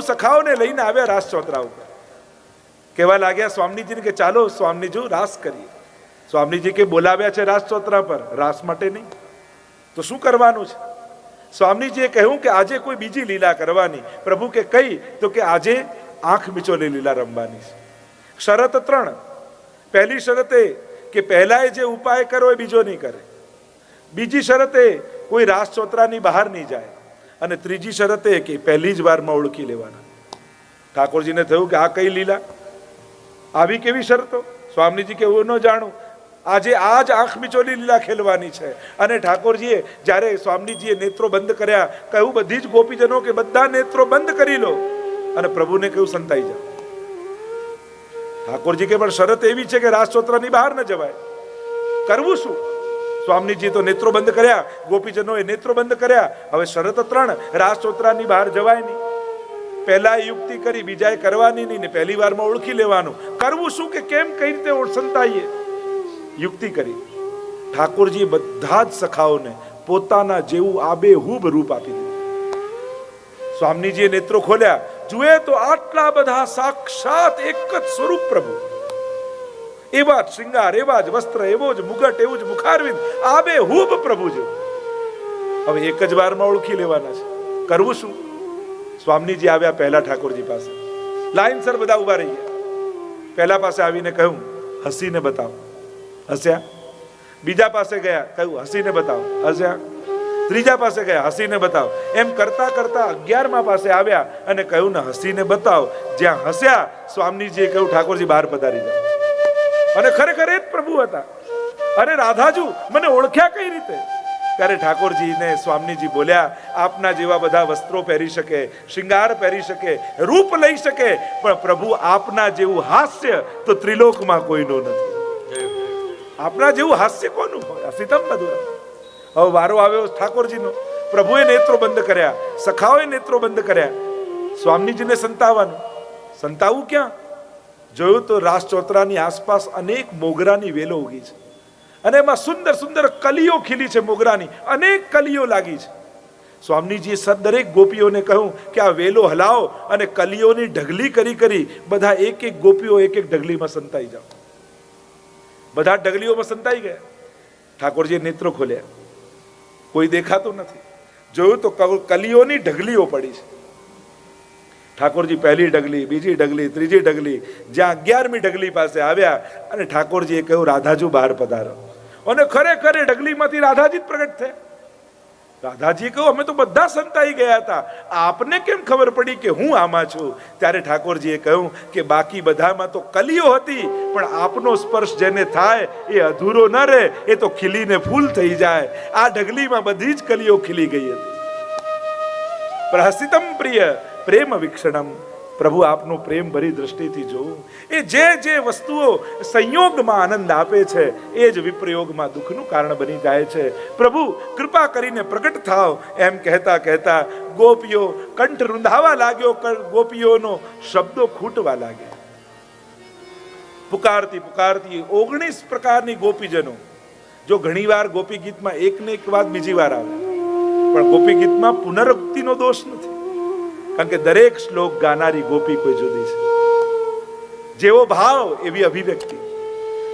સખાઓને લઈને આવ્યા રાસ ચોતરા ઉપર કહેવા લાગ્યા, સ્વામીજીને કે ચાલો સ્વામીજી રાસ કરીએ. સ્વામીજી કે, બોલાવ્યા છે રાસ ચોતરા પર, રાસ માટે નહીં. તો શું કરવાનું છે? સ્વામીજીએ કહ્યું કે, આજે કોઈ બીજી લીલા કરવાની. પ્રભુ કે, કઈ? તો કે, આજે આંખ મીચોલી લીલા રમવાની છે. શરત ત્રણ. પહેલી શરત કે પહેલા જે ઉપાય કરો એ બીજો નહીં કરે. બીજી શરત, કોઈ રાસ ચોતરાની બહાર નહીં જાય. અને ત્રીજી શરત એ કે પહેલી જ વારમાં ઓળખી લેવાના. ઠાકોરજીને થયું કે આ કઈ લીલા? આવી કેવી શરતો? સ્વામીજી કે હું ન જાણું. આજે આ જ આંખ મિચોલી લીલા ખેલવાની છે. અને ઠાકોરજીએ જ્યારે સ્વામીજીએ નેત્રો બંધ કર્યા, કહ્યું બધી જ ગોપીજનો કે બધા નેત્રો બંધ કરી લો. અને પ્રભુને કહ્યું, સંતાઈ જાઓ. ઠાકોરજી કે, પણ શરત એવી છે કે રાસચોત્રની બહાર ન જવાય. કરવું શું? સ્વામીજી તો નેત્રો બંધ કર્યા, ગોપીજનોએ નેત્રો બંધ કર્યા. હવે શરત ત્રણ રાસચોત્રાની બહાર જવાય નહીં. પહેલા યુક્તિ કરી, બીજાએ કરવાની નહીં ને પહેલી વારમાં ઓળખી લેવાનું. કરવું શું કે કેમ, કઈ રીતે સંતાઈએ યુક્તિ કરી. ઠાકોરજી બધા જ સખાઓને પોતાના જેવું આબેહૂબ રૂપ આપી દીધું. સ્વામીજીએ નેત્રો ખોલ્યા. જુએ તો આટલા બધા સાક્ષાત એક જ સ્વરૂપ પ્રભુ. એવા જ શૃંગાર એવા જ વસ્ત્ર, એવો જ મુગટ, એવું જ મુખારવિંદ. આબે હુબ પ્રભુ છે. હવે એક જ વારમાં ઓળખી લેવાના છે. કરવું શું? સ્વામીજી આવ્યા પહેલા ઠાકોરજી પાસે. લાઈનસર બધા ઊભા રહી ગયા. પહેલા પાસે આવીને કહ્યું, હસીને બતાવો. હસ્યા? બીજા પાસે ગયા, કહ્યું, હસીને બતાવો. હસ્યા? ત્રીજા પાસે ગયા, હસીને બતાવો. એમ કરતા કરતા અગિયારમા પાસે આવ્યા અને કહ્યું, ને હસીને બતાવો. જ્યાં હસ્યા, સ્વામીજીએ કહ્યું, ઠાકોરજી બહાર પધારી જાઓ. અને ખરેખર એ જ પ્રભુ હતા. અરે રાધાજુ, મને ઓળખ્યા કઈ રીતે? ત્યારે ઠાકોરજીને સ્વામીજી બોલ્યા, આપના જેવા બધા વસ્ત્રો પહેરી શકે, શિંગાર પહેરી શકે, રૂપ લઈ શકે, પણ પ્રભુ આપના જેવું હાસ્ય તો ત્રિલોકમાં કોઈનું નથી. આપના જેવું હાસ્ય કોનું? હોય અસિતમ બધું હવે વારો આવ્યો ઠાકોરજીનો. પ્રભુએ નેત્રો બંધ કર્યા, સખાઓએ નેત્રો બંધ કર્યા. સ્વામીજીને સંતાવવાનું. સંતાવું ક્યાં? જોયું તો રાસ ચોતરાની આસપાસ અનેક મોગરાની વેલો ઉગી છે. અને એમાં સુંદર સુંદર કલીઓ ખીલી છે મોગરાની. અનેક કલીઓ લાગી છે. સ્વામીજીએ સદ દરેક ગોપીઓને કહ્યું કે આ વેલો હલાવો અને કલીઓની ઢગલી કરી કરી બધા એક એક ગોપીઓ એક એક ઢગલીમાં સંતાઈ જાઓ. બધા ઢગલીઓમાં સંતાઈ ગયા. ઠાકોરજીએ નેત્રો ખોલ્યા. કોઈ દેખાતું નથી. જોયું તો કલીઓની ઢગલીઓ પડી છે. ઠાકોરજી પહેલી ડગલી, બીજી ડગલી, ત્રીજી ડગલી, જ્યાં અગિયારમી ડગલી પાસે આવ્યા અને ઠાકોરજીએ કહ્યું, રાધાજુ બહાર પધારો. અને ખરેખર એ ડગલીમાંથી રાધાજી જ પ્રગટ થયા. રાધાજીએ કહ્યું, અમે તો બધા સંતાઈ ગયા હતા. આપને કેમ ખબર પડી કે હું આમાં છું? ત્યારે ઠાકોરજીએ કહ્યું કે, બાકી બધામાં તો કલીઓ હતી, પણ આપનો સ્પર્શ જેને થાય એ અધૂરો ન રહે, એ તો ખીલીને ફૂલ થઈ જાય. આ ઢગલીમાં બધી જ કલીઓ ખીલી ગઈ હતી. પ્રહસિતમ પ્રિય પ્રેમ વિક્ષણમ. પ્રભુ આપનું પ્રેમ ભરી દ્રષ્ટિથી જોવું એ જે જે વસ્તુઓ સંયોગમાં આનંદ આપે છે, એ જ વિપ્રયોગમાં દુઃખનું કારણ બની જાય છે. પ્રભુ, કૃપા કરીને પ્રગટ થાવ. એમ કહેતા કહેતા ગોપીઓ કંઠ રૂંધાવા લાગ્યો ગોપીઓનો શબ્દો ખૂટવા લાગ્યા. પુકારતી પુકારતી ઓગણીસ પ્રકારની ગોપીજનો. જો ઘણીવાર ગોપી ગીતમાં એકને એક વાત બીજી વાર આવે. પણ ગોપી ગીતમાં પુનરુક્તિનો દોષ નથી. કારણ કે દરેક શ્લોક ગાનારી ગોપી કોઈ જુદી છે. જેવો ભાવ એવી અભિવ્યક્તિ.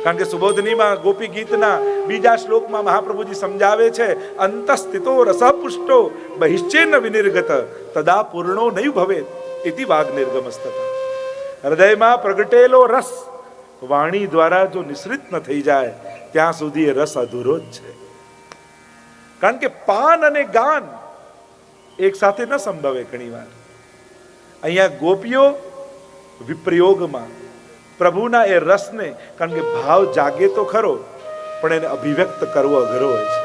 કારણ કે સુબોધનીમાં ગોપી ગીતના બીજા શ્લોકમાં મહાપ્રભુજી સમજાવે છે, અંતસ્થિતો રસપુષ્ટો બહિશ્ચેન વિનિર્ગત, તદા પૂર્ણો નહીં ભવે ઇતિ વાગ નિર્ગમસ્તત. હૃદયમાં પ્રગટેલો રસ, વાણી દ્વારા જો નિશ્રિત ન થઈ જાય, ત્યાં સુધી એ રસ અધૂરો જ છે. કારણ કે પાન અને ગાન એક સાથે ન સંભવે ઘણીવાર અહીંયા ગોપીઓ વિપ્રયોગમાં, પ્રભુના એ રસને, કારણ કે ભાવ જાગે તો ખરો, પણ એને અભિવ્યક્ત કરવો અઘરો હોય છે.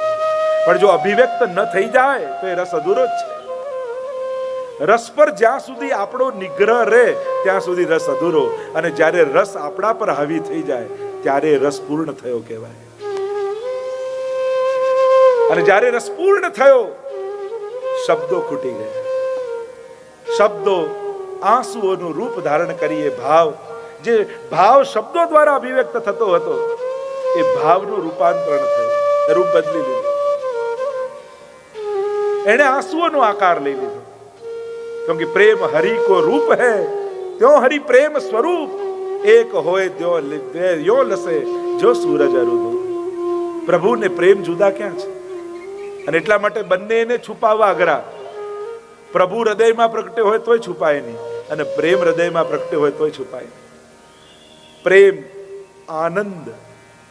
પણ જો અભિવ્યક્ત ન થઈ જાય, તો એ રસ અધૂરો જ છે. રસ પર જ્યાં સુધી આપણો નિગ્રહ રહે, ત્યાં સુધી રસ અધૂરો. અને જ્યારે રસ આપણા પર હાવી થઈ જાય, ત્યારે રસ પૂર્ણ થયો કહેવાય. અને જ્યારે રસ પૂર્ણ થયો, શબ્દો ખૂટી ગયા. શબ્દો આંસુઓનું રૂપ ધારણ કરીએ, ભાવ, જે ભાવ શબ્દો દ્વારા અભિવ્યક્ત થતો હતો, એ ભાવનું રૂપાંતરણ થયું. રૂપ બદલી લીધું. એણે આંસુઓનો આકાર લઈ લીધો. કેમકે પ્રેમ હરિ કો રૂપ હે, ત્યો હરિ પ્રેમ સ્વરૂપ, એક હોય ત્યો યો લસે, જો સૂરજ અરુદો. પ્રભુને પ્રેમ જુદા ક્યાં છે? અને એટલા માટે બંનેને છુપાવવા અઘરા પ્રભુ હૃદયમાં પ્રગટે હોય તોય છુપાય નહીં અને પ્રેમ હૃદયમાં પ્રગટે હોય તોય છુપાય નહીં. પ્રેમ, આનંદ,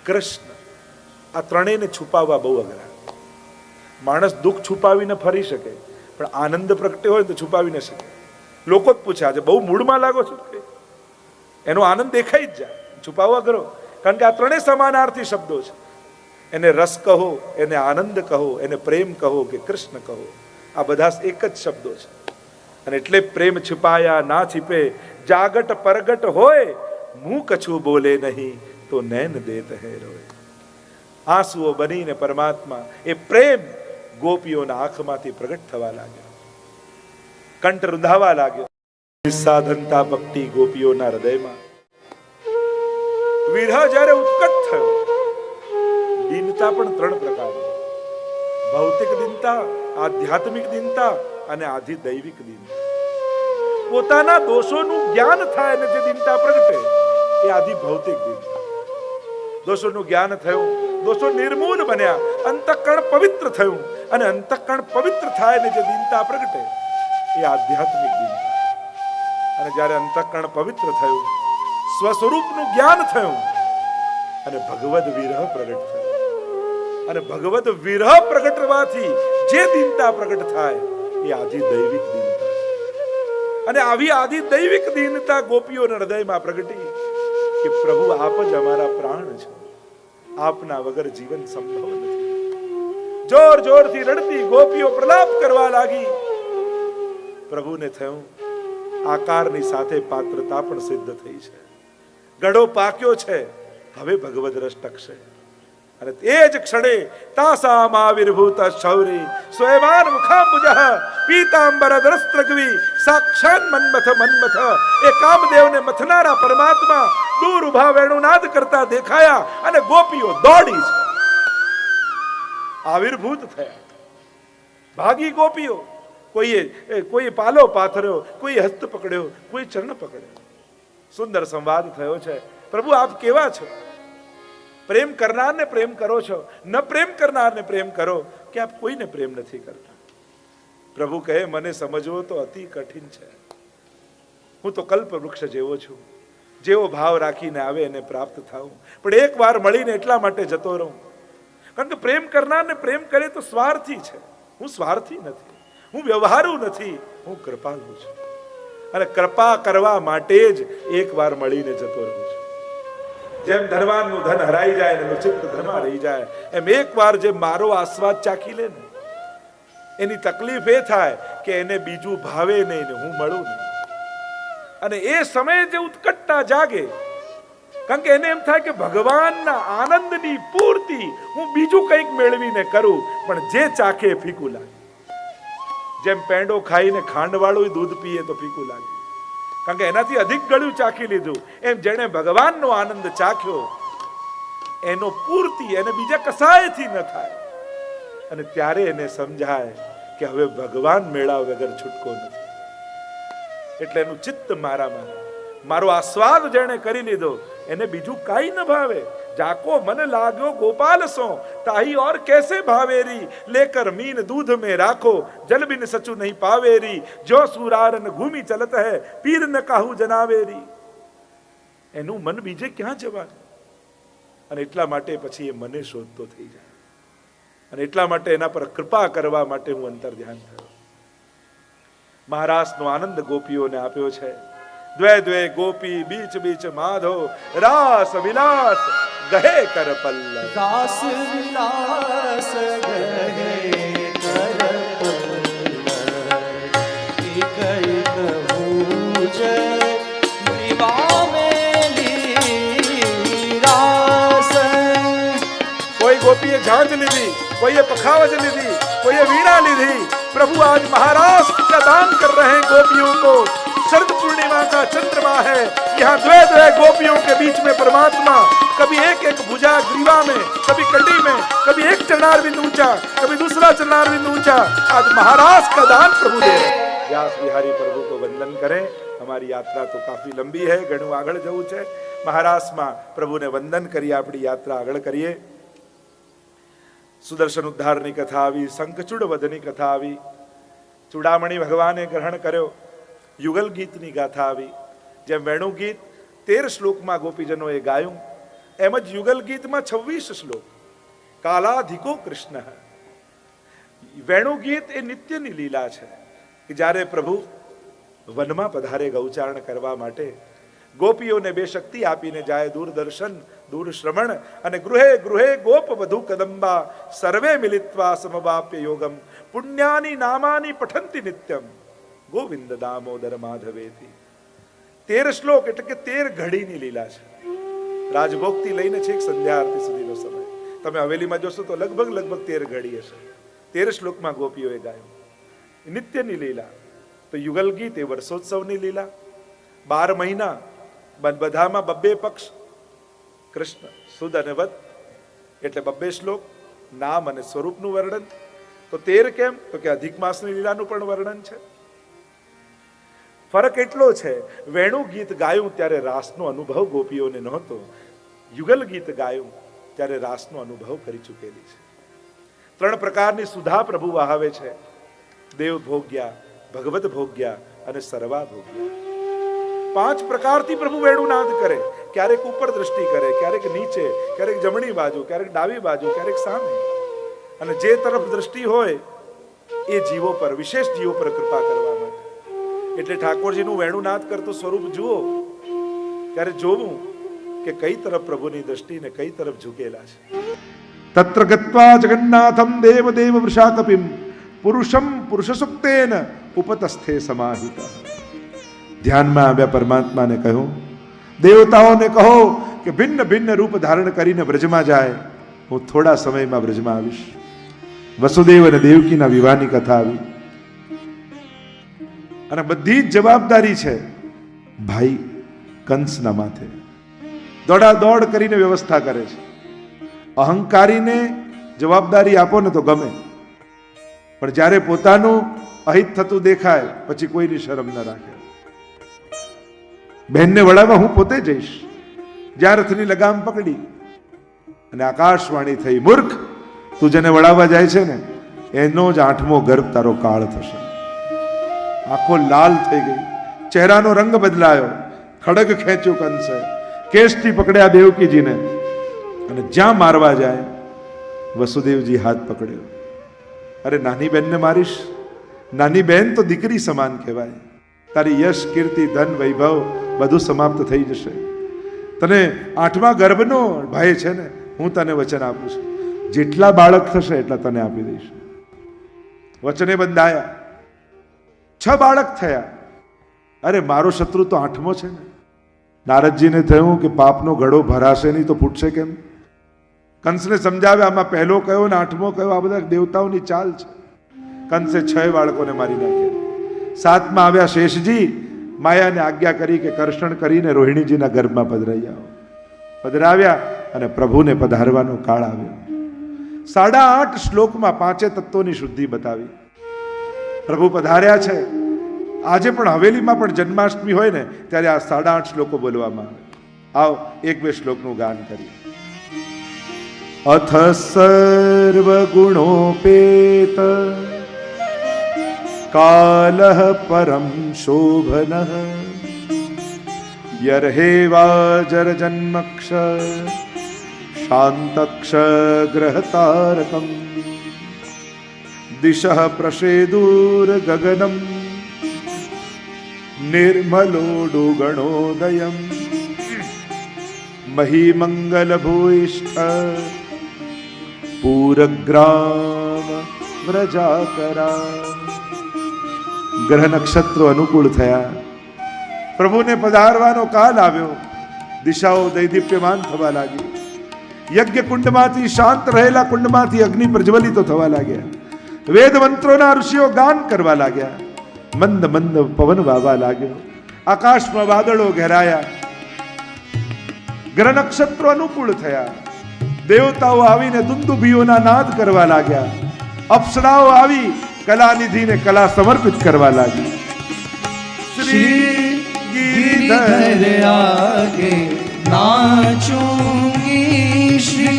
કૃષ્ણ આ ત્રણેયને છુપાવવા બહુ અઘરા માણસ દુઃખ છુપાવીને ફરી શકે, પણ આનંદ પ્રગટે હોય તો છુપાવી ન શકે. લોકો જ પૂછે, આજે બહુ મૂડમાં લાગો છો? કે એનો આનંદ દેખાઈ જ જાય. છુપાવવા કરો કારણ કે આ ત્રણેય સમાનાર્થી શબ્દો છે. એને રસ કહો, એને આનંદ કહો, એને પ્રેમ કહો કે કૃષ્ણ કહો. આ બધા એક જ શબ્દો છે. અને એટલે પ્રેમ છુપાયા, ના છીપે, જાગટ પરગટ હોય હું કછું બોલે નહીં, તો નૈન દેત હે રોય. આંસુઓ બનીને પરમાત્મા એ પ્રેમ ગોપીઓના આંખમાંથી પ્રગટ થવા લાગ્યો. કંઠ રૂંધાવા લાગ્યો. સાધનતા ભક્તિ ગોપીઓના હૃદયમાં. વિરહ જ્યારે ઉત્કટ થયો દીનતા પણ ત્રણ પ્રકારની ભૌતિક દીનતા, આધ્યાત્મિક દીનતા અને આધિ દૈવિક દીનતા. પોતાના દોષોનું જ્ઞાન થાય અને જે દીનતા પ્રગટે, એ આધિ ભૌતિક દીનતા. દોષોનું જ્ઞાન થયું, દોષો નિર્મૂલ બન્યા, અંતકરણ પવિત્ર થયું અને અંતકરણ પવિત્ર થાય અને જે દીનતા પ્રગટે, એ આધ્યાત્મિક દીનતા. અને જ્યારે અંતકરણ પવિત્ર થયું, સ્વસ્વરૂપનું જ્ઞાન થયું અને ભગવદ વિરહ પ્રગટ થયો. અને ભગવત વિરહ પ્રગટવાથી જે દિનતા પ્રગટ થાય, એ આદિ દૈવિક દિનતા. અને આવી આદિ દૈવિક દિનતા ગોપીઓના હૃદયમાં પ્રગટી કે પ્રભુ, આપ જ અમારા પ્રાણ છો. આપના વગર જીવન સંભવ નથી. જોર જોરથી રડતી ગોપીઓ પ્રલાપ કરવા લાગી. પ્રભુને થયું, આકારની સાથે પાત્રતા પણ સિદ્ધ થઈ છે. ગળો પાક્યો છે. હવે ભગવદ રસ ટકશે અને તે જ ક્ષણે તાસામ આવિર્ભૂત શૌરી સ્વયમાન મુખાંબુજ પીતાંબર દ્રસ્ત્રગવી સાક્ષાત મન્મથ મન્મથ. એ કામદેવને મથનારા પરમાત્મા દૂર ઊભા વેણુનાદ કરતા દેખાયા અને ગોપીઓ દોડી છે આવિર્ભૂત થયા. ભાગી ગોપીઓ. કોઈએ એ, કોઈએ પાલો પાથર્યો કોઈ હસ્ત પકડ્યો કોઈ ચરણ પકડ્યો. સુંદર સંવાદ થયો છે. પ્રભુ આપ કેવા છો? પ્રેમ કરનારને પ્રેમ કરો છો, ન પ્રેમ કરનારને પ્રેમ કરો, કે આપ કોઈને પ્રેમ નથી કરતા. પ્રભુ કહે, મને સમજવો તો અતિ કઠિન છે. હું તો કલ્પ વૃક્ષ જેવો છું. જેવો ભાવ રાખીને આવે એને પ્રાપ્ત થાઉં. પણ એક વાર મળીને એટલા માટે જતો રહું. કારણ કે પ્રેમ કરનારને પ્રેમ કરે તો સ્વાર્થી છે. હું સ્વાર્થી નથી. હું વ્યવહારુ નથી. હું કૃપાલુ છું. અને કૃપા કરવા માટે જ એક વાર મળીને જતો રહું છું. જેમ ધનવાનનું ધન હરાઈ જાય ને ચિત્ત ધનમાં રહી જાય, એમ એક વાર જે મારો આસ્વાદ ચાખી લે ને, એની તકલીફ એ થાય કે એને બીજું ભાવે નહીં ને હું મળું નહીં. અને એ સમયે જે ઉત્કટતા જાગે, કારણ કે એને એમ થાય કે ભગવાનના આનંદની પૂર્તિ હું બીજું કંઈક મેળવીને કરું, પણ જે ચાખે ફીકું લાગે. જેમ પેંડો ખાઈને ખાંડવાળું દૂધ પીએ તો ફીકું લાગે. કારણ કે એનાથી અધિક ગળ્યું ચાખી લીધું. એમ જેણે ભગવાનનો આનંદ ચાખ્યો, એનો પૂર્તિ, એને બીજા કસાયથી ન થાય. અને ત્યારે એને સમજાય કે હવે ભગવાન મેળા વગર છૂટકો નથી. એટલે એનું ચિત્ત મારામાં. મારો આસ્વાદ જેણે કરી લીધો, એને બીજું કાંઈ ન ભાવે. જાકો મન લાગ્યો ગોપાલ સો તાહી ઓર કેસે ભાવેરી લેકર મીન दूध में राखो, जल बिन सचु नहीं પાવેરી જો सुरारन घूमी चलत है, पीर न काहू जनावेरी। એનું મન બીજે ક્યાં જવાનું અને એટલા માટે પછી એ મને શોધતો થઈ જાય અને એટલા માટે એના પર કૃપા કરવા માટે હું અંતર ધ્યાન થયો મહારાષ્ટ્રનો આનંદ ગોપીઓને આપ્યો છે દ્વે દ્વે ગોપી બીચ બીચ માધો રાસ વિલાસ गहे कर पल्ल दास विलास गहे कर पल्लव। कोई कोई ये पखावज निधि कोई ये वीणा निधि प्रभु आज महाराष्ट्र का दान कर रहे हैं गोपियों को। शरद पूर्णिमा का चंद्रमा है यहाँ द्वे द्वे गोपियों के बीच में परमात्मा कभी एक एक भुजा ग्रीवा में कभी कटी में कभी एक चरणार बिंदु ऊंचा कभी दूसरा चरणार बिंदु ऊंचा आज महाराष्ट्र का दान प्रभु दे रहे हैं। व्यास बिहारी प्रभु को वंदन करें हमारी यात्रा तो काफी लंबी है ઘણું આગળ જવું છે મહારાષ્ટ્રમાં પ્રભુને વંદન કરી આપણી યાત્રા આગળ કરીએ સુદર્શન ઉદ્ધારની કથા આવી શંખચૂડ વધની કથા આવી ચૂડામણી ભગવાને ગ્રહણ કર્યો યુગલ ગીતની ગાથા આવી જેમ વેણુ ગીત, તેર શ્લોકમાં ગોપીજનોએ ગાયું એમ જ યુગલ ગીતમાં છવ્વીસ શ્લોક, કાલાધિકો કૃષ્ણ. વેણુ ગીત એ નિત્યની લીલા છે, કે જ્યારે પ્રભુ વનમાં પધારે ગૌચારણ કરવા માટે, ગોપીઓને બે શક્તિ આપીને જાય દૂરદર્શન દૂર શ્રવણ અને ગૃહે ગૃહે ગોપ વધુ કદંબા, સર્વે મિલિત્વા સમવાપ્ય યોગમ, પુણ્યાની નામાની પઠંતી નિત્યમ, ગોવિંદ દામોદર માધવેથી. તેર શ્લોક એટલે કે તેર ઘડીની લીલા છે. રાજભોગથી લઈને છેક સંધ્યા આરતી સુધીનો સમય. તમે હવેલીમાં જોશો તો લગભગ લગભગ તેર ઘડી હશે તેર શ્લોકમાં ગોપીઓએ ગાયું. નિત્યની લીલા. તો યુગલ ગીત એ વર્ષોત્સવની લીલા. બાર મહિના બધામાં બબ્બે પક્ષ. કૃષ્ણ, સુદ અને વધ એટલે બબ્બે શ્લોક, નામ અને સ્વરૂપનું વર્ણન. તો તેર કેમ? તો કે અધિક માસની લીલાનું પણ વર્ણન છે. ફરક એટલો છે, વેણુ ગીત ગાયું ત્યારે રાસનો અનુભવ ગોપીઓને નહોતો. યુગલ ગીત ગાયું ત્યારે રાસનો અનુભવ કરી ચૂકેલી છે. ત્રણ પ્રકારની સુધા પ્રભુ વહાવે છે. દેવ ભોગ્યા, ભગવત ભોગ્યા અને સર્વા ભોગ્યા. પાંચ પ્રકારથી પ્રભુ વેણુનાદ કરે. ક્યારેક ઉપર દ્રષ્ટિ કરે, ક્યારેક નીચે, ક્યારેક જમણી બાજુ, ક્યારેક ડાબી બાજુ, ક્યારેક સામે. અને જે તરફ દ્રષ્ટિ હોય, એ જીવો પર, વિશેષ જીવો પર કૃપા કરવા એટલે ઠાકોરજીનું વેણુનાથ કરતું સ્વરૂપ જુઓ, ત્યારે જોવું કે કઈ તરફ પ્રભુની દ્રષ્ટિ ને કઈ તરફ ઝૂકેલા છે. તત્ર ગત્વા જગન્નાથમ દેવ દેવ વૃષાકપિમ પુરુષમ પુરુષ સુક્તેન ઉપતસ્થે સમાહિત. ધ્યાનમાં આવ્યા પરમાત્માને કહ્યું, દેવતાઓને કહો કે ભિન્ન ભિન્ન રૂપ ધારણ કરીને બ્રજમાં જાય. હું થોડા સમયમાં બ્રજમાં આવીશ. વસુદેવ અને દેવકીના વિવાહની કથા આવી. અને બધી જ જવાબદારી છે ભાઈ કંસના માથે. દોડા દોડ કરીને વ્યવસ્થા કરે છે. અહંકારીને જવાબદારી આપો ને તો ગમે. પણ જ્યારે પોતાનું અહિત થતું દેખાય, પછી કોઈની શરમ ન રાખે. બહેનને વળાવવા હું પોતે જઈશ. જ્યાં રથની લગામ પકડી. અને આકાશવાણી થઈ, મૂર્ખ, તું જેને વળાવવા જાય છે ને, એનો જ આઠમો ગર્ભ તારો કાળ થશે. આંખો લાલ થઈ ગઈ. ચહેરાનો રંગ બદલાયો. ખડગ ખેંચ્યું કંસે. કેશથી પકડ્યા દેવકીજીને અને જ્યાં મારવા જાય, વસુદેવજી હાથ પકડ્યો. અરે નાની બહેનને મારીશ? નાની બહેન તો દીકરી સમાન કહેવાય. તારી યશ, કીર્તિ, ધન, વૈભવ બધું સમાપ્ત થઈ જશે. તને આઠમા ગર્ભનો ભાઈ છે ને, હું તને વચન આપું છું. જેટલા બાળક થશે એટલા તને આપી દઈશ. વચને બંધાયા. છ બાળક થયા. અરે, મારો શત્રુ તો આઠમો છે ને. નારદજીને થયું કે પાપનો ઘડો ભરાશે નહીં તો ફૂટશે કેમ? કંસને સમજાવે આમાં પહેલો કયો ને આઠમો કયો? આ બધા દેવતાઓની ચાલ છે. કંસે છ બાળકોને મારી નાખ્યા. સાતમાં આવ્યા શેષજી, માયાને આજ્ઞા કરી કે કર્ષણ કરીને રોહિણીજીના ગર્ભમાં પધરાઈ આવો. પધરાવ્યા અને પ્રભુને પધારવાનો કાળ આવ્યો. સાડા આઠ શ્લોકમાં પાંચે તત્વોની શુદ્ધિ બતાવી. પ્રભુ પધાર્યા છે. આજે પણ હવેલીમાં પણ જન્માષ્ટમી હોય ને, ત્યારે આ સાડા આઠ શ્લોકો બોલવામાં આવે. આવ, એક બે શ્લોકનું ગાન કરીએ. અથ પેત કાલ પરમ શોભન યર્હેવાજર જન્મક્ષ શાંતક્ષ ગ્રહ તારકમ दिशः प्रसेदूर्गगनम् निर्मलोडुगणोदयम् महीमङ्गलभूयिष्ठ પૂરગ્રામ વ્રજાકરા ગ્રહ નક્ષત્રો અનુકૂળ થયા પ્રભુને પધારવાનો કાલ આવ્યો દિશાઓ દૈદીપ્યમાન થવા લાગી યજ્ઞ કુંડમાંથી શાંત રહેલા કુંડમાંથી અગ્નિ પ્રજ્વલિતો થવા લાગ્યા वेद मंत्रों ऋषियों गान करवा लाग्या। मंद मंद पवन बाबा लागे आकाश में बादलों घेराया। ग्रह नक्षत्र अनुकूल थे देवताओ आने दुंदुभियों नाद करवा लाग्या। अप्सराओ आ कला निधि ने कला समर्पित करवा लागी श्री गिरिधर आगे नाचूँगी श्री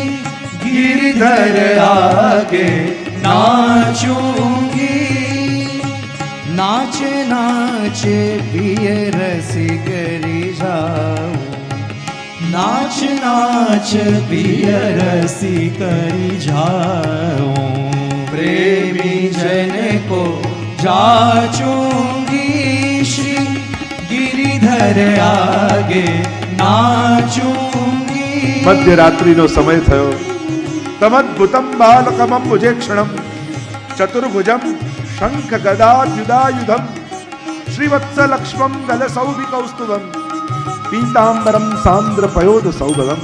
गिरिधर आगे नाचूंगी नाच नाच प्रिय रसी करी जाऊं नाच नाच प्रिय रसी करी जाऊं प्रेमी जन को जाचूंगी श्री गिरिधर आगे नाचूंगी મધ્યરાત્રિનો સમય થયો તમદ્ભુતમ બાલકમમ ભુજેક્ષણમ ચતુર્ભુજમ શંખ ગદાયુધાયુધમ શ્રીવત્સ લક્ષ્મમ ગલસૌભિ કૌસ્તુભમ પીતાંબરમ સાંદ્ર પયોદ સૌભગમ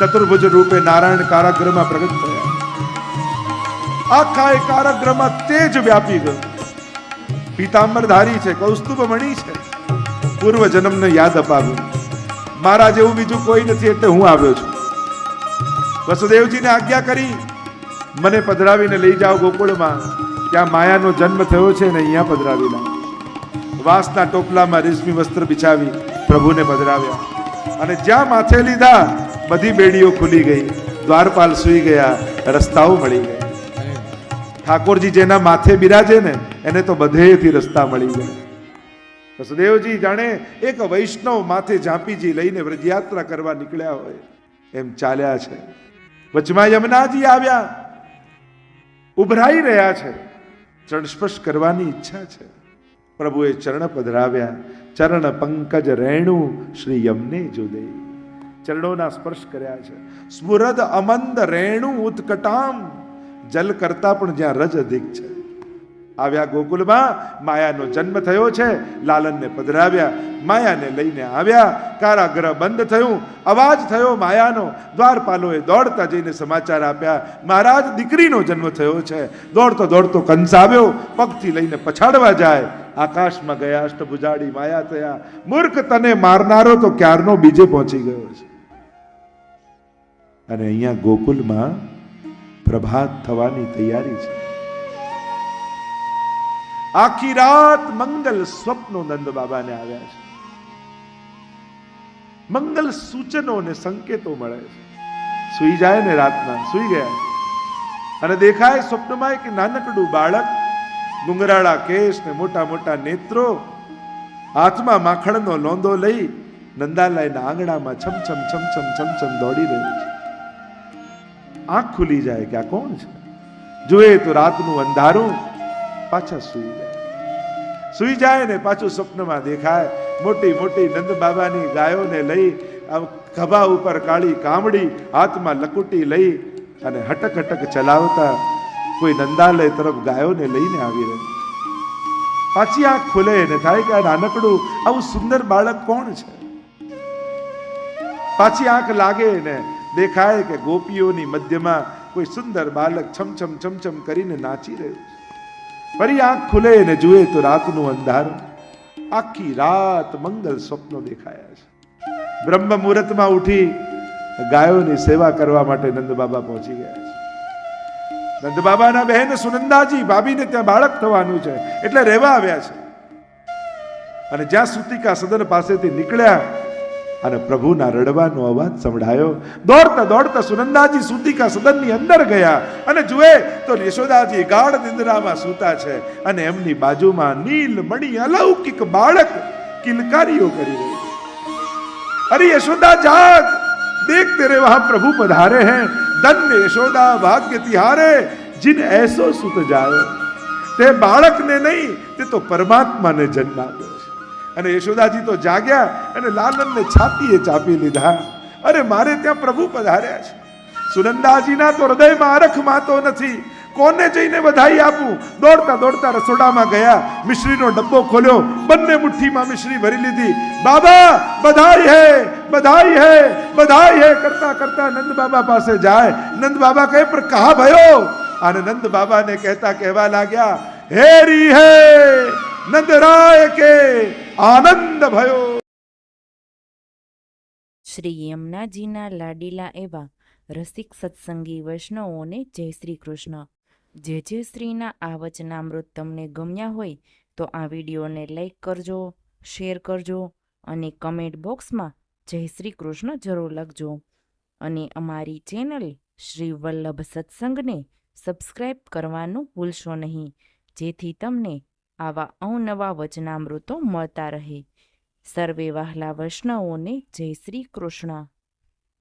ચતુર્ભુજ રૂપે નારાયણ કારાગ્રહમાં પ્રગટ થયા આખા એ કારાગ્રહમાં તેજ વ્યાપી ગયું પીતાંબરધારી છે કૌસ્તુભ મણી છે પૂર્વ જન્મને યાદ અપાવ્યું મારા જેવું બીજું કોઈ નથી, એટલે હું આવ્યો છું। વસુદેવજીને આજ્ઞા કરી, મને પધરાવીને લઈ જાઓ ગોકુળમાં ત્યાં માયાનો જન્મ થયો છે ને અહીંયા પધરાવી લાવો ટોપલામાં રેશમી વસ્ત્ર બિછાવી પ્રભુને પધરાવ્યા. અને જ્યાં માથે લીધા, બધી બેડીઓ ખુલી ગઈ. દ્વારપાલ સૂઈ ગયા, રસ્તાઓ મળી ગયા. ઠાકોરજી જેના માથે બિરાજે ને, એને તો બધેથી રસ્તા મળી ગયા. વસુદેવજી જાણે એક વૈષ્ણવ માથે ઝાંપીજી લઈને વ્રજયાત્રા કરવા નીકળ્યા હોય. એમ ચાલ્યા છે. વચમાં યમુનાજી આવ્યા. ઉભરાઈ રહ્યા છે. ચરણ સ્પર્શ કરવાની ઈચ્છા છે. પ્રભુએ ચરણ પધરાવ્યા. ચરણ પંકજ રેણુ શ્રી યમને જુદે ચરણોના સ્પર્શ કર્યા છે. સ્મુરદ અમંદ રેણુ ઉત્કટામ. જલ કરતા પણ જ્યાં રજ અધિક છે. આવ્યા ગોકુલમાં, માયાનો જન્મ થયો છે. લાલનને પધરાવ્યા, માયાને લઈને આવ્યા. કારાગ્રહ બંધ થયું. અવાજ થયો માયાનો. દ્વારપાલોએ દોડતા જઈને સમાચાર આપ્યા. મહારાજ, દીકરીનો જન્મ થયો છે. દોડતો દોડતો કંસ આવ્યો પગથી લઈને પછાડવા જાય. આકાશમાં ગયા અષ્ટભુજાડી માયા થયા. મૂર્ખ તને મારનારો તો ક્યારનો બીજે પહોંચી ગયો છે. અને અહીંયા ગોકુલમાં પ્રભાત થવાની તૈયારી છે. આખી રાત મંગલ સ્વપ્નો નંદ બાબાને આવ્યા છે. મંગલ સૂચનો અને સંકેતો મળે છે. સુઈ જાય ને રાતના, સુઈ ગયા. અને દેખાય સ્વપ્નમાં એક નાનકડું બાળક ગુંગરાળા કેશ ને મોટા મોટા નેત્રો, હાથમાં માખણનો લોંદો લઈ નંદાલયના આંગણામાં છમ છમ છમ છમ છમ છમ દોડી રહ્યું છે. આંખ ખુલી જાય કે આ કોણ છે? જુએ તો રાતનું અંધારું પાછા સૂઈ જાય. સૂઈ જાય ને પાછું સ્વપ્નમાં દેખાય. મોટી મોટી નંદ બાબાની ગાયોને લઈ ખભા ઉપર કાળી કામડી હાથમાં લકુટી લઈ અને હટક હટક ચલાવતા કોઈ નંદાલય તરફ ગાયોને લઈને આવી રહ્યું પાછી આંખ ખુલે ને થાય કે આ નાનકડું આવું સુંદર બાળક કોણ છે? પાછી આંખ લાગે ને દેખાય કે ગોપીઓની મધ્યમાં કોઈ સુંદર બાળક છમછમ છમછમ કરીને નાચી રહ્યું છે. ફરી આંખ ખુલે ને જુએ તો રાતનું અંધારું. આખી રાત મંગલ સ્વપ્નો દેખાયા છે. બ્રહ્મ મુહૂર્તમાં ઉઠી ગાયોની સેવા કરવા માટે નંદ બાબા પહોંચી ગયા છે. નંદ બહેન સુનંદાજી ભાભીને ત્યાં બાળક થવાનું છે, એટલે રહેવા આવ્યા છે. અને જ્યાં સુતિકા સદન પાસેથી નીકળ્યા અને પ્રભુના રડવાનો અવાજ સંભળાયો. દોડતા દોડતા સુનંદાજી સુતિકા સદનની અંદર ગયા અને જુએ તો યશોદાજી ગાઢ નિંદ્રામાં સૂતા છે અને એમની બાજુમાં નીલ નીલમણી અલૌકિક બાળક કિલકારીઓ કરી રહ્યું અરે યશોદા, જાગ! દેખ તેરે વહા પ્રભુ પધારે હે. ધન્ય યશોદા, ભાગ્ય તિહારે, જીન એસો સુત જાયો. તે બાળકને નહીં, તે તો પરમાત્માને જન્મ આપ્યો અને યશોદાજી તો જાગ્યા અને લાલનને છાતીએ ચાપી લીધા. અરે, મારે ત્યાં પ્રભુ પધાર્યા છે. સુનંદાજીના તો હૃદયમાં અરખ માતો નથી. કોને જઈને વધાઈ આપું? દોડતા દોડતા રસોડામાં ગયા. મિશ્રીનો ડબ્બો ખોલ્યો. બંને મુઠ્ઠીમાં મિશ્રી ભરી લીધી. બાબા બધાઈ હે બધાઈ હે બધાઈ હે કરતા કરતા નંદ બાબા પાસે જાય. નંદ બાબા કહે પર કહા ભયો? અને નંદ બાબાને કહેતા કહેવા લાગ્યા હેરી હે નંદરાય કે આનંદ ભયો શ્રી યમુનાજીના લાડીલા એવા રસિક સત્સંગી વૈષ્ણવોને જય શ્રી કૃષ્ણ. જે જે શ્રીના આ વચનામૃત તમને ગમ્યા હોય તો આ વિડીયોને લાઈક કરજો, શેર કરજો અને કમેન્ટ બોક્સમાં જય શ્રી કૃષ્ણ જરૂર લખજો. અને અમારી ચેનલ શ્રી વલ્લભ સત્સંગને સબસ્ક્રાઈબ કરવાનું ભૂલશો નહીં. જેથી તમને આવા અવનવા વચનામૃતો મળતા રહે. સર્વે વહાલા વૈષ્ણવોને જય શ્રી કૃષ્ણ.